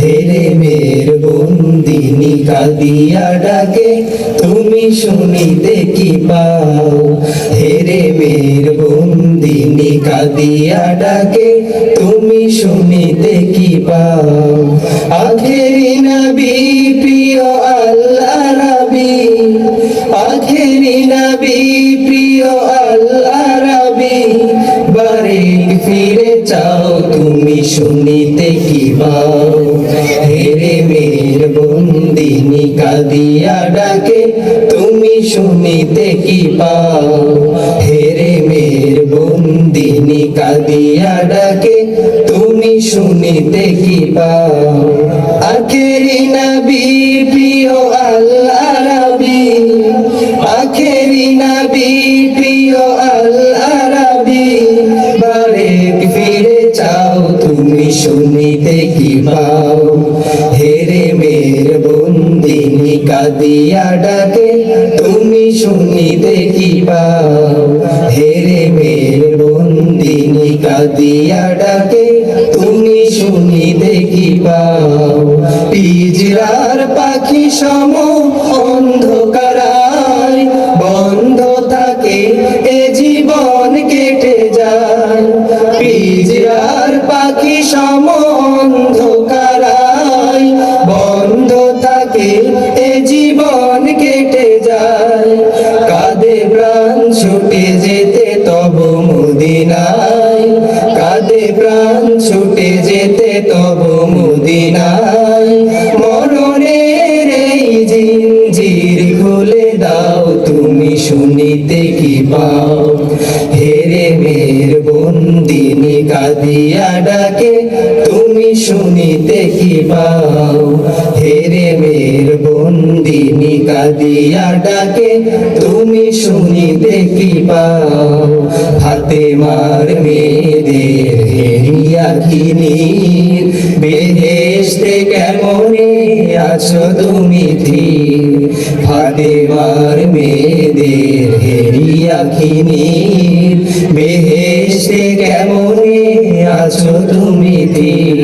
হেরে মের বন্দিনী কাদিয়া ডাকে, তুমি শুনিতে কি পাও? হেরে মের বন্দিনী কাদিয়া ডাকে, তুমি শুনিতে কি পাও? আখেরি নবী, প্রিয় আল্লাহ রবি, আখেরি নবী, প্রিয় আল্লাহ রবি বারে ফিরে চাও তুমি শুনিতে কি পাও? হেরে মের বন্দিনী, কাদিয়া ডাকে, তুমি শুনিতে কি পাও? হেরে মের বন্দিনী, কাদিয়া ডাকে, তুমি শুনিতে কি পাও? আখেরি নবী, প্রিয় আল্লাহ কাদিয়া ডাকে, তুমি শুনিতে কি পাও। হেরে মের বন্দিনী কাদিয়া ডাকে, তুমি শুনিতে কি পাও। পিজরার পাখি সম অন্ধকারায়, বন্ধ থাকে, এ জীবন কেটে যায়। পিজরার পাখি সম হেরে মের বন্দিনী কাদিয়া ডাকে তুমি শুনিতে কি পাও? হেরে মের বন্দিনী কাদিয়া ডাকে তুমি শুনিতে কি পাও? হাতে মার মেয়েদের হেরিয়া কেমনে আছো তুমি ধীর ফাতে মার মেয়েদের হেরিয়া খিনির কেমনে আছো তুমি ধীর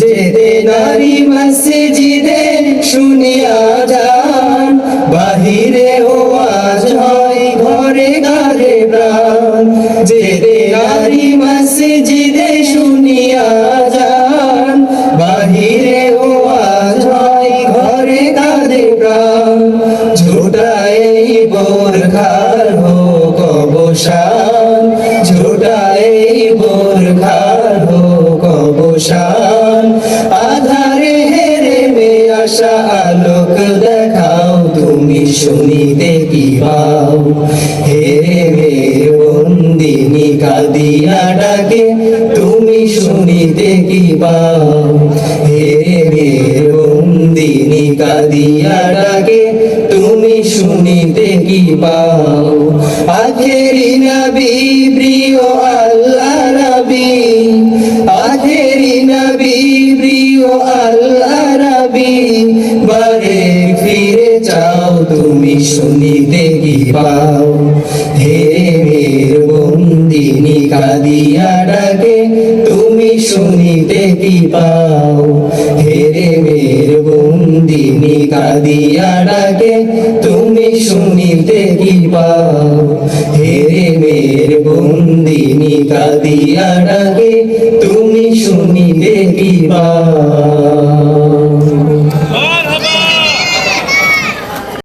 যেতে নারী মসজিদে শুনিয়া যান বাহিরে ও আজ হয় ঘরে ঘরে প্রাণ। যেতে নারী মসজিদে শুনিয়া ঘরে প্রাণ ঝোটাই বোরখার হোক অবসান ঝোটাই বোরখার হোক অবসান। আধারে হেরে আশা আলোক দেখাও, তুমি শুনিতে কি হেরে মে বন্দিনী, কাদিয়া ডাকে, তুমি শুনিতে কি পাও? কাদিয়া ডাকে, তুমি শুনিতে কি পাও? আখেরি নবী, প্রিয় আল্লাহ নবী আখেরি নবী, প্রিয় আল্লাহ নবী বারে ফিরে চাও, তুমি শুনিতে কি পাও? হে মের বন্দিনী কাদিয়া ডাকে শুনিতে কি পাও হেরে মের বন্দিনী কাঁদিয়া ডাকে তুমি শুনিতে কি পাও হেরে মের বন্দিনী কাঁদিয়া ডাকে তুমি শুনিতে কি পাও।